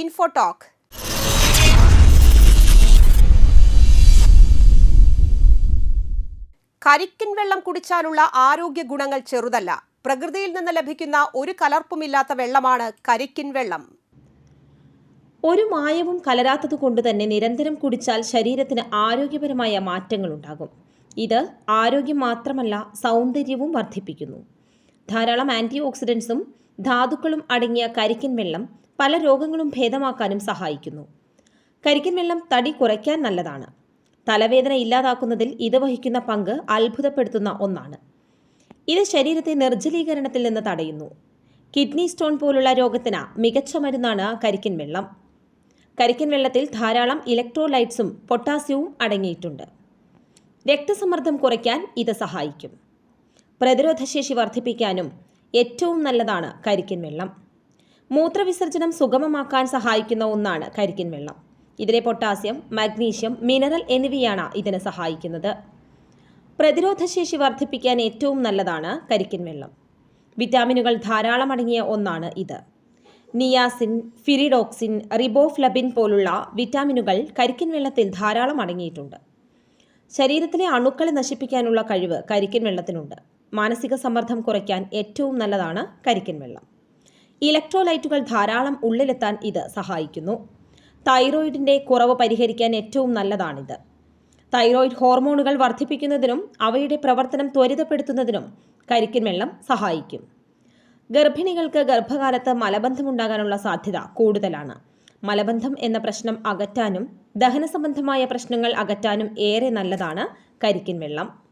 Infotalk. കരിക്കിൻ വെള്ളം കുടിച്ചാലുള്ള ആരോഗ്യ ഗുണങ്ങൾ ചെറുതല്ല. പ്രകൃതിയിൽ നിന്ന് ലഭിക്കുന്ന ഒരു കലർപ്പുമില്ലാത്ത വെള്ളമാണ് കരിക്കിൻ വെള്ളം. ഒരു മായവും കലരാത്തത് കൊണ്ട് തന്നെ നിരന്തരം കുടിച്ചാൽ ശരീരത്തിന് ആരോഗ്യപരമായ മാറ്റങ്ങളുണ്ടാകും ഇത് ആരോഗ്യം മാത്രമല്ല സൗന്ദര്യവും വർദ്ധിപ്പിക്കുന്നു. ധാരാളം ആന്റി ഓക്സിഡൻസും ധാതുക്കളും അടങ്ങിയ കരിക്കിൻ വെള്ളം പല രോഗങ്ങളും ഭേദമാക്കാനും സഹായിക്കുന്നു. കരിക്കിൻ വെള്ളം തടി കുറയ്ക്കാൻ നല്ലതാണ്. തലവേദന ഇല്ലാതാക്കുന്നതിൽ ഇത് വഹിക്കുന്ന പങ്ക് അത്ഭുതപ്പെടുത്തുന്ന ഒന്നാണ്. ഇത് ശരീരത്തെ നിർജലീകരണത്തിൽ നിന്ന് തടയുന്നു. കിഡ്നി സ്റ്റോൺ പോലുള്ള രോഗത്തിന് മികച്ച മരുന്നാണ് കരിക്കിൻ വെള്ളം. കരിക്കിൻ വെള്ളത്തിൽ ധാരാളം ഇലക്ട്രോലൈറ്റ്സും പൊട്ടാസ്യവും അടങ്ങിയിട്ടുണ്ട്. രക്തസമ്മർദ്ദം കുറയ്ക്കാൻ ഇത് സഹായിക്കും. പ്രതിരോധശേഷി വർദ്ധിപ്പിക്കാനും ഏറ്റവും നല്ലതാണ് കരിക്കിൻ വെള്ളം. മൂത്രവിസർജനം സുഗമമാക്കാൻ സഹായിക്കുന്ന ഒന്നാണ് കരിക്കിൻ വെള്ളം. ഇതിലെ പൊട്ടാസ്യം മഗ്നീഷ്യം മിനറൽ എന്നിവയാണ് ഇതിന് സഹായിക്കുന്നത്. പ്രതിരോധശേഷി വർദ്ധിപ്പിക്കാൻ ഏറ്റവും നല്ലതാണ് കരിക്കിൻ വെള്ളം. വിറ്റാമിനുകൾ ധാരാളം അടങ്ങിയ ഒന്നാണ് ഇത്. നിയാസിൻ ഫിറിഡോക്സിൻ റിബോഫ്ലബിൻ പോലുള്ള വിറ്റാമിനുകൾ കരിക്കിൻ വെള്ളത്തിൽ ധാരാളം അടങ്ങിയിട്ടുണ്ട്. ശരീരത്തിലെ അണുക്കളെ നശിപ്പിക്കാനുള്ള കഴിവ് കരിക്കിൻ വെള്ളത്തിനുണ്ട്. മാനസിക സമ്മർദ്ദം കുറയ്ക്കാൻ ഏറ്റവും നല്ലതാണ് കരിക്കൻ വെള്ളം. ഇലക്ട്രോലൈറ്റുകൾ ധാരാളം ഉള്ളിലെത്താൻ ഇത് സഹായിക്കുന്നു. തൈറോയിഡിന്റെ കുറവ് പരിഹരിക്കാൻ ഏറ്റവും നല്ലതാണിത്. തൈറോയിഡ് ഹോർമോണുകൾ വർദ്ധിപ്പിക്കുന്നതിനും അവയുടെ പ്രവർത്തനം ത്വരിതപ്പെടുത്തുന്നതിനും കരിക്കിൻ വെള്ളം സഹായിക്കും. ഗർഭിണികൾക്ക് ഗർഭകാലത്ത് മലബന്ധമുണ്ടാകാനുള്ള സാധ്യത കൂടുതലാണ്. മലബന്ധം എന്ന പ്രശ്നം അകറ്റാനും ദഹന സംബന്ധമായ പ്രശ്നങ്ങൾ അകറ്റാനും ഏറെ നല്ലതാണ് കരിക്കിൻ വെള്ളം.